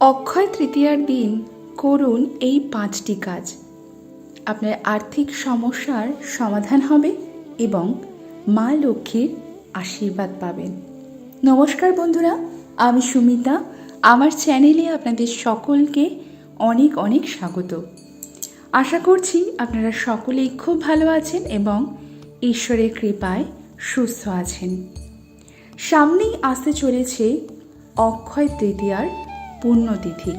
অক্ষয় তৃতীয়ার দিন করুন এই পাঁচটি কাজ। আপনার আর্থিক সমস্যার সমাধান হবে এবং মা লক্ষ্মীর আশীর্বাদ পাবেন। নমস্কার বন্ধুরা, আমি সুমিতা। আমার চ্যানেলে আপনাদের সকলকে অনেক অনেক স্বাগত। আশা করছি আপনারা সকলেই খুব ভালো আছেন এবং ঈশ্বরের কৃপায় সুস্থ আছেন। সামনেই আসতে চলেছে অক্ষয় তৃতীয়ার পুণ্যতিথি।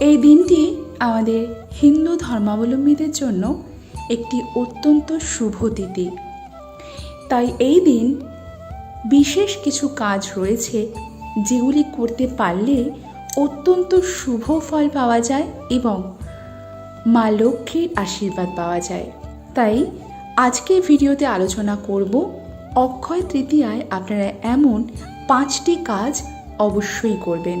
এই দিনটি আমাদের হিন্দু ধর্মাবলম্বীদের জন্য একটি অত্যন্ত শুভ তিথি। তাই এই দিন বিশেষ কিছু কাজ রয়েছে যেগুলি করতে পারলে অত্যন্ত শুভ ফল পাওয়া যায় এবং মা লক্ষ্মীর আশীর্বাদ পাওয়া যায়। তাই আজকে ভিডিওতে আলোচনা করব, অক্ষয় তৃতীয়ায় আপনারা এমন পাঁচটি কাজ অবশ্যই করবেন।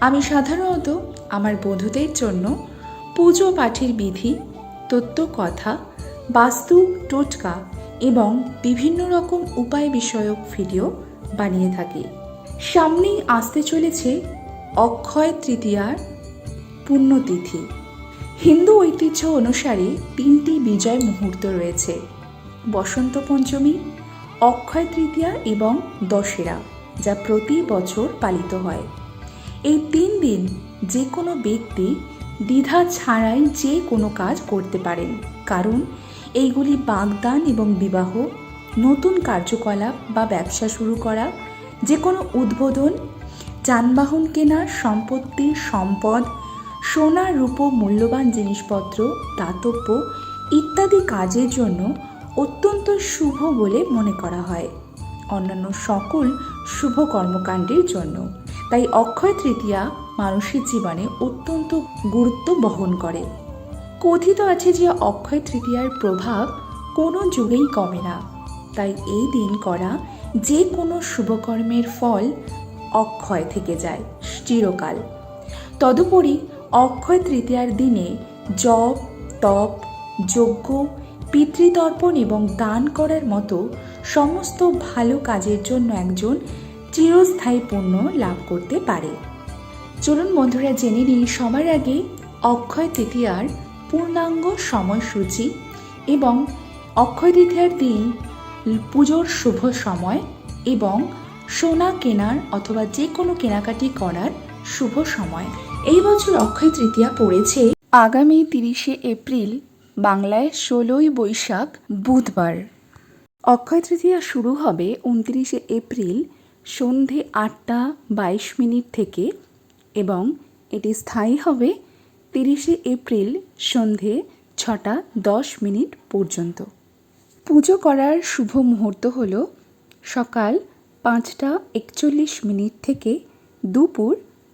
আমি সাধারণত আমার বন্ধুদের জন্য পুজো পাঠের বিধি, তত্ত্ব কথা, বাস্তু, টোটকা এবং বিভিন্ন রকম উপায় বিষয়ক ভিডিও বানিয়ে থাকি। সামনেই আসতে চলেছে অক্ষয় তৃতীয়ার পুণ্যতিথি। হিন্দু ঐতিহ্য অনুসারে তিনটি বিজয় মুহূর্ত রয়েছে। বসন্ত পঞ্চমী, অক্ষয় তৃতীয়া এবং দশেরা, যা প্রতি বছর পালিত হয়। এই তিন দিন যে কোনো ব্যক্তি দ্বিধা ছাড়াই যে কোনো কাজ করতে পারেন। কারণ এইগুলি বাগদান এবং বিবাহ, নতুন কার্যকলাপ বা ব্যবসা শুরু করা, যে কোনো উদ্বোধন, যানবাহন কেনা সম্পত্তি, সম্পদ, সোনা, রূপ, মূল্যবান জিনিসপত্র, দাতব্য ইত্যাদি কাজের জন্য অত্যন্ত শুভ বলে মনে করা হয়। অন্যান্য সকল শুভ কর্মকাণ্ডের জন্য। তাই অক্ষয় তৃতীয়া মানুষের জীবনে অত্যন্ত গুরুত্ব বহন করে। কথিত আছে যে অক্ষয় তৃতীয়ার প্রভাব কোনো যুগেই কমে না। তাই এই দিন করা যে কোনো শুভকর্মের ফল অক্ষয় থেকে যায়, চিরকাল। তদুপরি অক্ষয় তৃতীয়ার দিনে জপ, তপ, যজ্ঞ, পিতৃতর্পণ এবং দান করার মতো সমস্ত ভালো কাজের জন্য একজন চিরস্থায়ী পণ্য লাভ করতে পারে। চলুন বন্ধুরা, জেনে নিই সবার আগে অক্ষয় তৃতীয়ার পূর্ণাঙ্গ সময়সূচি এবং অক্ষয় তৃতীয়ার দিন পুজোর শুভ সময় এবং সোনা কেনার অথবা যে কোনো কেনাকাটি করার শুভ সময়। এই বছর অক্ষয় তৃতীয়া পড়েছে আগামী তিরিশে এপ্রিল, বাংলায় ষোলোই বৈশাখ বুধবার। অক্ষয় তৃতীয়া শুরু হবে উনত্রিশে এপ্রিল সন্ধে আটটা বাইশ মিনিট থেকে এবং এটি স্থায়ী হবে তিরিশে এপ্রিল সন্ধে ছটা দশ মিনিট পর্যন্ত। পুজো করার শুভ মুহূর্ত হল সকাল পাঁচটা একচল্লিশ মিনিট থেকে দুপুর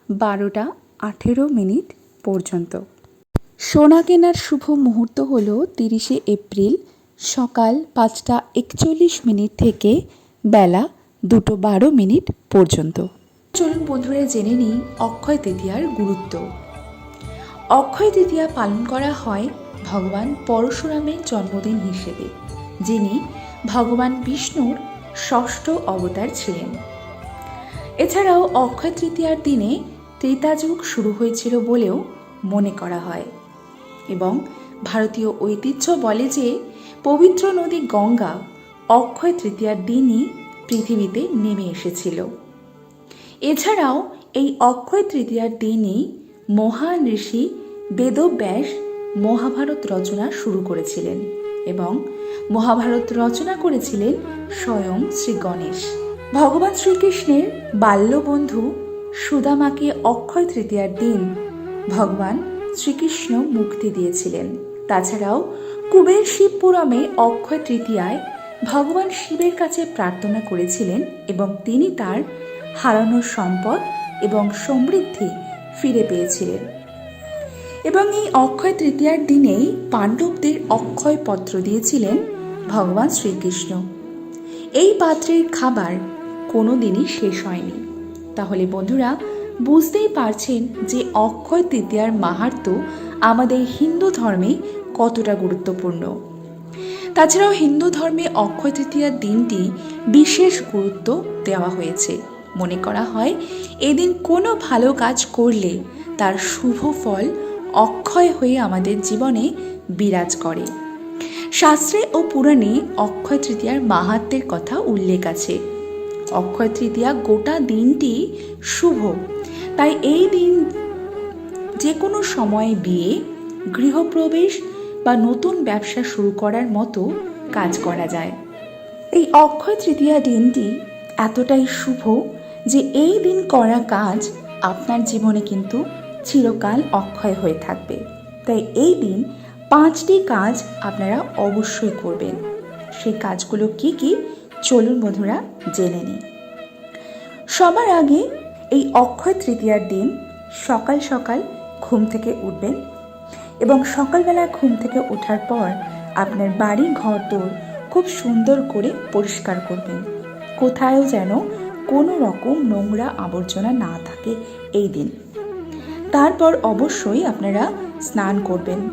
বারোটা আঠেরো মিনিট পর্যন্ত। সোনা কেনার শুভ মুহূর্ত হল তিরিশে এপ্রিল সকাল পাঁচটা একচল্লিশ মিনিট থেকে বেলা দুটো বারো মিনিট পর্যন্ত। চলুন বন্ধুরা জেনে নিই অক্ষয় তৃতীয়ার গুরুত্ব। অক্ষয় তৃতীয়া পালন করা হয় ভগবান পরশুরামের জন্মদিন হিসেবে, যিনি ভগবান বিষ্ণুর ষষ্ঠ অবতার ছিলেন। এছাড়াও অক্ষয় তৃতীয়ার দিনে ত্রেতাযুগ শুরু হয়েছিল বলেও মনে করা হয়। এবং ভারতীয় ঐতিহ্য বলে যে পবিত্র নদী গঙ্গা অক্ষয় তৃতীয়ার দিনই পৃথিবীতে নেমে এসেছিল। এছাড়াও এই অক্ষয় তৃতীয়ার দিনই মহান ঋষি বেদব্যাস মহাভারত রচনা শুরু করেছিলেন এবং মহাভারত রচনা করেছিলেন স্বয়ং শ্রী গণেশ। ভগবান শ্রীকৃষ্ণের বাল্যবন্ধু সুদামাকে অক্ষয় তৃতীয়ার দিন ভগবান শ্রীকৃষ্ণ মুক্তি দিয়েছিলেন। তাছাড়াও কুবের শিবপুরমে অক্ষয় তৃতীয়ায় ভগবান শিবের কাছে প্রার্থনা করেছিলেন এবং তিনি তার হারানো সম্পদ এবং সমৃদ্ধি ফিরে পেয়েছিলেন। এবং এই অক্ষয় তৃতীয়ার দিনেই পাণ্ডবদের অক্ষয় পত্র দিয়েছিলেন ভগবান শ্রীকৃষ্ণ। এই পাত্রের খাবার কোনো দিনই শেষ হয়নি। তাহলে বন্ধুরা, বুঝতেই পারছেন যে অক্ষয় তৃতীয়ার মাহাত্ম আমাদের হিন্দু ধর্মে কতটা গুরুত্বপূর্ণ। তাছাড়াও হিন্দু ধর্মে অক্ষয় তৃতীয়ার দিনটি বিশেষ গুরুত্ব দেওয়া হয়েছে। মনে করা হয়, এদিন কোনো ভালো কাজ করলে তার শুভ ফল অক্ষয় হয়ে আমাদের জীবনে বিরাজ করে। শাস্ত্রে ও পুরাণে অক্ষয় তৃতীয়ার মাহাত্মের কথা উল্লেখ আছে। অক্ষয় তৃতীয়া গোটা দিনটি শুভ। তাই এই দিন যে কোনো সময়ে বিয়ে, গৃহপ্রবেশ বা নতুন ব্যবসা শুরু করার মতো কাজ করা যায়। এই অক্ষয় তৃতীয়া দিনটি এতটাই শুভ যে এই দিন করা কাজ আপনার জীবনে কিন্তু চিরকাল অক্ষয় হয়ে থাকবে। তাই এই দিন পাঁচটি কাজ আপনারা অবশ্যই করবেন। সেই কাজগুলো কি কি? চলুন বন্ধুরা জেনে নিই। সবার আগে এই অক্ষয় তৃতীয়ার দিন সকাল সকাল ঘুম থেকে উঠবেন এবং সকালবেলা ঘুম থেকে ওঠার পর আপনার বাড়ি ঘর দোর খুব সুন্দর করে পরিষ্কার করবেন। কোথায়ও যেন কোনো রকম নোংরা আবর্জনা না থাকে এই দিন। তারপর অবশ্যই আপনারা স্নান করবেন।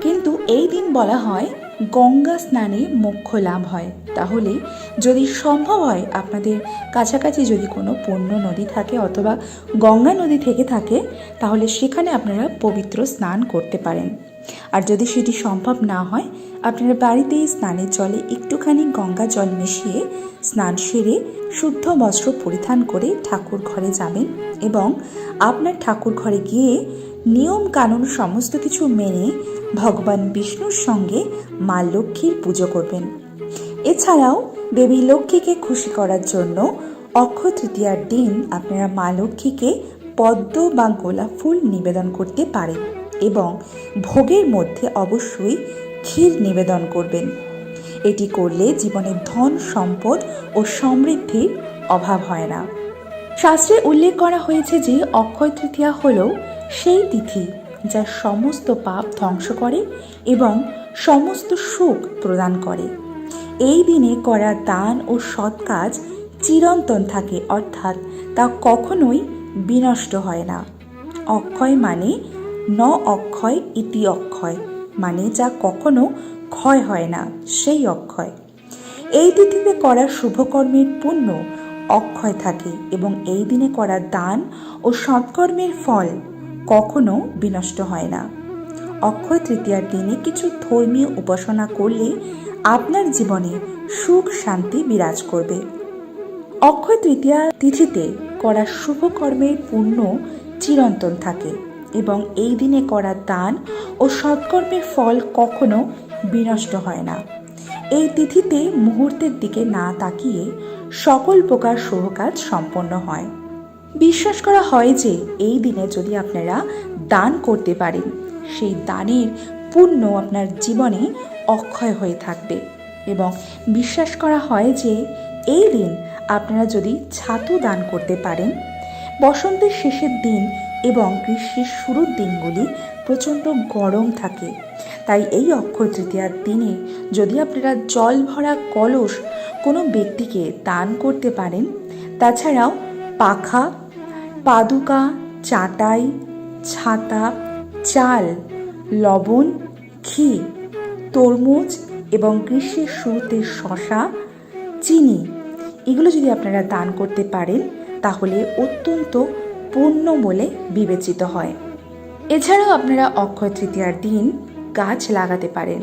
কিন্তু এই দিন বলা হয় গঙ্গা স্নানে মোক্ষ লাভ হয়। তাহলে যদি সম্ভব হয় আপনাদের কাছাকাছি যদি কোনো পূর্ণ নদী থাকে অথবা গঙ্গা নদী থেকে থাকে, তাহলে সেখানে আপনারা পবিত্র স্নান করতে পারেন। আর যদি সেটি সম্ভব না হয়, আপনারা বাড়িতেই স্নানের জলে একটুখানি গঙ্গা জল মিশিয়ে স্নান সেরে শুদ্ধ বস্ত্র পরিধান করে ঠাকুর ঘরে যাবেন এবং আপনার ঠাকুর ঘরে গিয়ে নিয়ম কানুন সমস্ত কিছু মেনে ভগবান বিষ্ণুর সঙ্গে মা লক্ষ্মীর পুজো করবেন। এছাড়াও দেবী লক্ষ্মীকে খুশি করার জন্য অক্ষয় তৃতীয়ার দিন আপনারা মা লক্ষ্মীকে পদ্ম বা গোলাপ ফুল নিবেদন করতে পারেন এবং ভোগের মধ্যে অবশ্যই ক্ষীর নিবেদন করবেন। এটি করলে জীবনে ধন, সম্পদ ও সমৃদ্ধির অভাব হয় না। শাস্ত্রে উল্লেখ করা হয়েছে যে অক্ষয় তৃতীয়া হল সেই তিথি যা সমস্ত পাপ ধ্বংস করে এবং সমস্ত সুখ প্রদান করে। এই দিনে করা দান ও সৎ কাজ চিরন্তন থাকে, অর্থাৎ তা কখনোই বিনষ্ট হয় না। অক্ষয় মানে ন অক্ষয় ইতি অক্ষয় মানে যা কখনো ক্ষয় হয় না, সেই অক্ষয়। এই তিথিতে করা শুভকর্মের পুণ্য অক্ষয় থাকে এবং এই দিনে করা দান ও সৎকর্মের ফল কখনো বিনষ্ট হয় না। অক্ষয় তৃতীয়ার দিনে কিছু ধর্মীয় উপাসনা করলে আপনার জীবনে সুখ শান্তি বিরাজ করবে। অক্ষয় তৃতীয়া তিথিতে করা শুভকর্মের পুণ্য চিরন্তন থাকে এবং এই দিনে করা দান ও সৎকর্মের ফল কখনো বিনষ্ট হয় না। এই তিথিতে মুহূর্তের দিকে না তাকিয়ে সকল প্রকার শুভ কাজ সম্পন্ন হয়। বিশ্বাস করা হয় যে এই দিনে যদি আপনারা দান করতে পারেন, সেই দানের পুণ্য আপনার জীবনে অক্ষয় হয়ে থাকবে এবং বিশ্বাস করা হয় যে এই দিন আপনারা যদি ছাতু দান করতে পারেন, বসন্তের শেষের দিন এবং গ্রীষ্মের শুরুর দিনগুলি প্রচণ্ড গরম থাকে। তাই এই অক্ষয় তৃতীয়ার দিনে যদি আপনারা জল ভরা কলস কোনো ব্যক্তিকে দান করতে পারেন, তাছাড়াও পাখা, পাদুকা, চাটাই, ছাতা, চাল, লবণ, ঘি, তরমুজ এবং গ্রীষ্মের শুরুতে শশা চিনি এগুলো যদি আপনারা দান করতে পারেন, তাহলে অত্যন্ত পূর্ণ বলে বিবেচিত হয়। এছাড়াও আপনারা অক্ষয় তৃতীয়ার দিন গাছ লাগাতে পারেন।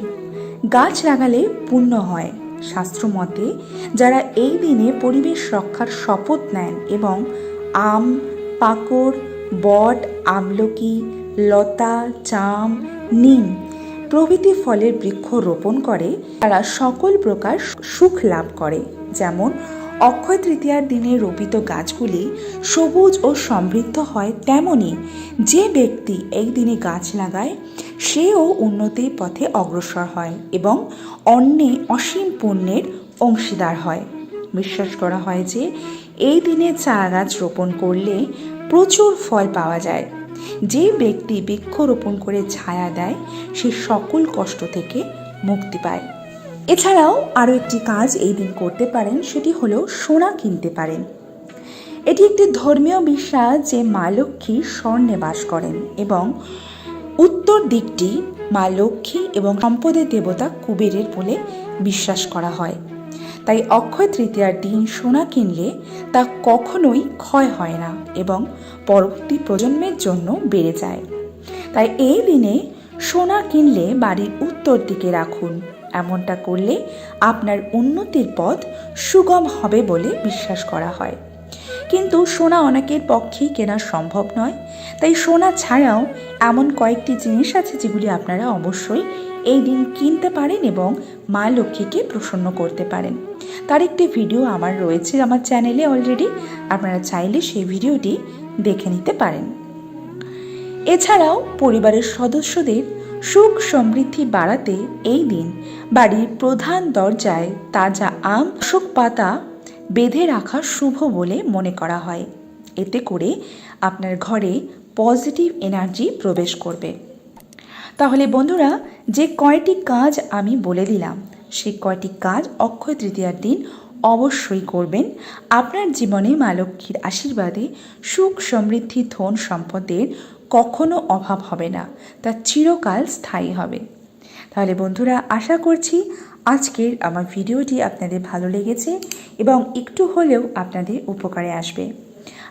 গাছ লাগালে পূর্ণ হয়। শাস্ত্রমতে যারা এই দিনে পরিবেশ রক্ষার শপথ নেন এবং আম, পাকড়, বট, আমলকি, লতা, চাম, নিম প্রভৃতি ফলের বৃক্ষ রোপণ করে, তারা সকল প্রকার সুখ লাভ করে। যেমন, অক্ষয় তৃতীয়ার দিনে রোপিত গাছগুলি সবুজ ও সমৃদ্ধ হয় তেমনি যে ব্যক্তি এই দিনে গাছ লাগায়, সেও উন্নতির পথে অগ্রসর হয় এবং অন্যে অসীম পুণ্যের অংশীদার হয়। বিশ্বাস করা হয় যে, এই দিনে চা গাছ রোপণ করলে প্রচুর ফল পাওয়া যায়। যে ব্যক্তি বৃক্ষরোপণ করে ছায়া দেয়, সে সকল কষ্ট থেকে মুক্তি পায়। এছাড়াও আরও একটি কাজ এই দিন করতে পারেন, সেটি হলো সোনা কিনতে পারেন। এটি একটি ধর্মীয় বিশ্বাস যে মা লক্ষ্মী স্বর্ণে বাস করেন এবং উত্তর দিকটি মা লক্ষ্মী এবং সম্পদের দেবতা কুবেরের বলে বিশ্বাস করা হয়। তাই অক্ষয় তৃতীয়ার দিন সোনা কিনলে তা কখনোই ক্ষয় হয় না এবং পরবর্তী প্রজন্মের জন্য বেড়ে যায়। তাই এই দিনে সোনা কিনলে বাড়ির উত্তর দিকে রাখুন। এমনটা করলে আপনার উন্নতির পথ সুগম হবে বলে বিশ্বাস করা হয়। কিন্তু সোনা অনেকের পক্ষেই কেনা সম্ভব নয়। তাই সোনা ছাড়াও এমন কয়েকটি জিনিস আছে যেগুলি আপনারা অবশ্যই এই দিন কিনতে পারেন এবং মা লক্ষ্মীকে প্রসন্ন করতে পারেন। তার একটি ভিডিও আমার রয়েছে আমার চ্যানেলে অলরেডি আপনারা চাইলে সেই ভিডিওটি দেখে নিতে পারেন। এছাড়াও পরিবারের সদস্যদের সুখ সমৃদ্ধি বাড়াতে এই দিন বাড়ির প্রধান দরজায় তাজা আম অশোক পাতা বেঁধে রাখা শুভ বলে মনে করা হয়। এতে করে আপনার ঘরে পজিটিভ এনার্জি প্রবেশ করবে। তাহলে বন্ধুরা, যে কয়টি কাজ আমি বলে দিলাম সেই কয়টি কাজ অক্ষয় তৃতীয়ার দিন অবশ্যই করবেন। আপনার জীবনে মা লক্ষ্মীর আশীর্বাদে সুখ সমৃদ্ধি, ধন সম্পদের কখনো অভাব হবে না, তা চিরকাল স্থায়ী হবে। তাহলে বন্ধুরা, আশা করছি আজকের আমার ভিডিওটি আপনাদের ভালো লেগেছে এবং একটু হলেও আপনাদের উপকারে আসবে।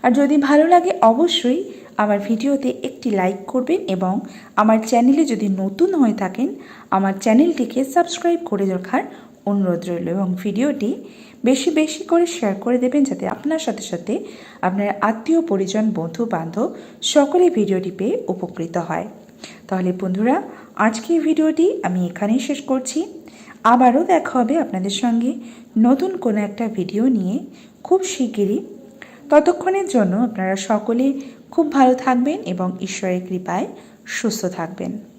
আর যদি ভালো লাগে, অবশ্যই আমার ভিডিওতে একটি লাইক করবেন এবং আমার চ্যানেলে যদি নতুন হয়ে থাকেন, আমার চ্যানেলটিকে সাবস্ক্রাইব করে রাখার অনুরোধ রইল এবং ভিডিওটি বেশি বেশি করে শেয়ার করে দেবেন যাতে আপনার সাথে সাথে আপনার আত্মীয়, পরিজন, বন্ধু, বান্ধব সকলে ভিডিওটি পেয়ে উপকৃত হয়। তাহলে বন্ধুরা আজকের ভিডিওটি আমি এখানেই শেষ করছি। আবারও দেখা হবে আপনাদের সঙ্গে নতুন কোনো একটা ভিডিও নিয়ে খুব শিগগিরই। ততক্ষণের জন্য আপনারা সকলে খুব ভালো থাকবেন এবং ঈশ্বরের কৃপায় সুস্থ থাকবেন।